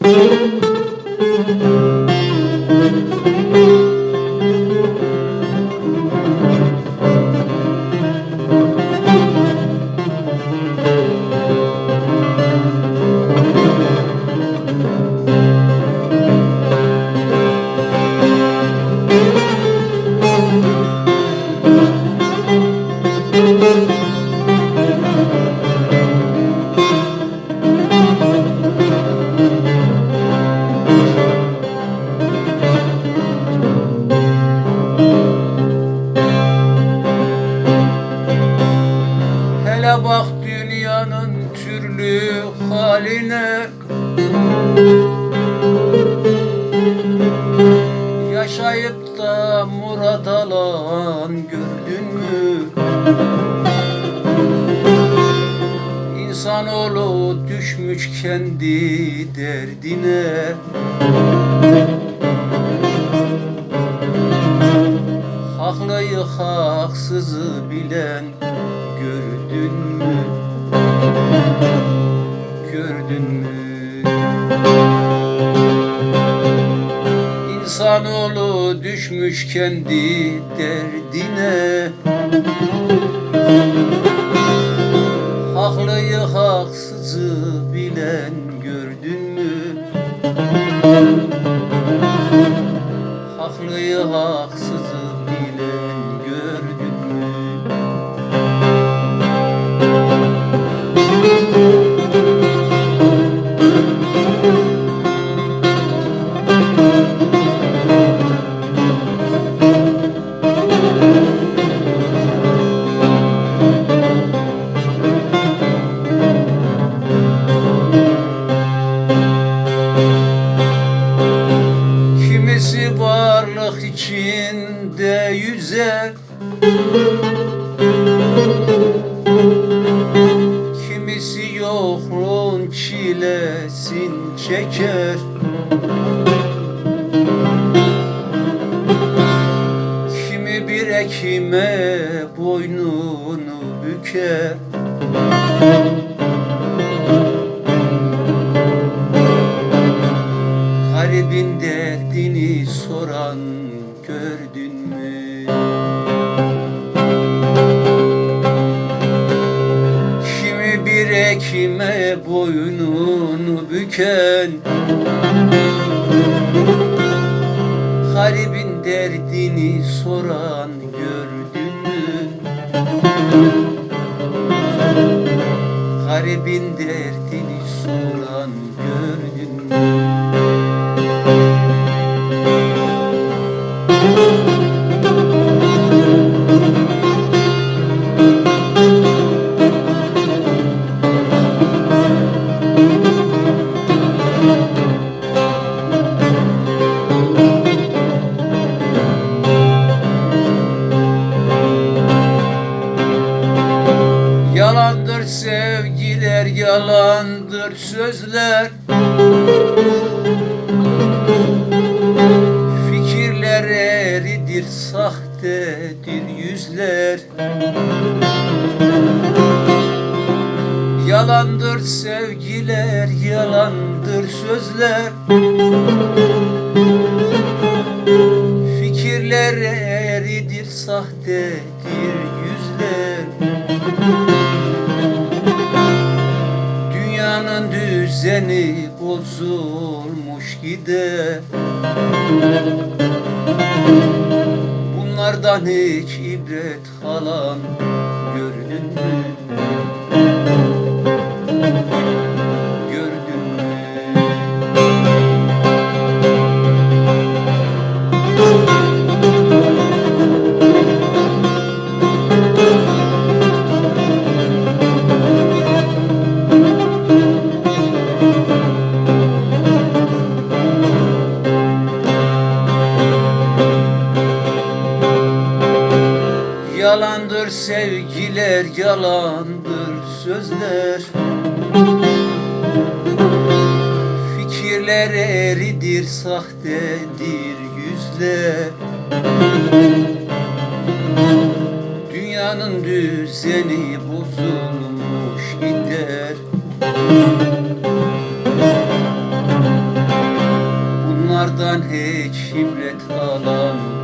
Hele haline Yaşayıp da murad alan gördün mü? İnsanoğlu düşmüş kendi derdine Haklıyı haksızı bilen gördün mü? Gördün mü? İnsanoğlu düşmüş kendi derdine Haklıyı haksızı bilen gördün mü? Haklıyı haksızı içinde yüzer Kimisi yokluğun çilesin çeker. Kimi bir ekime boynunu büker gördün mü? Kimi bir ekime boynunu büken Garibin derdini soran gördün mü? Garibin derdini soran sevgiler, yalandır sözler. Fikirler eridir, sahtedir yüzler. Yalandır sevgiler, yalandır sözler. Fikirler eridir, sahtedir düzeni bozulmuş gider Bunlardan hiç ibret alan gördün mü? Yalandır sevgiler, yalandır sözler. Fikirler eridir, sahtedir yüzler. Dünyanın düzeni bozulmuş gider. Bunlardan hiç ibret gönül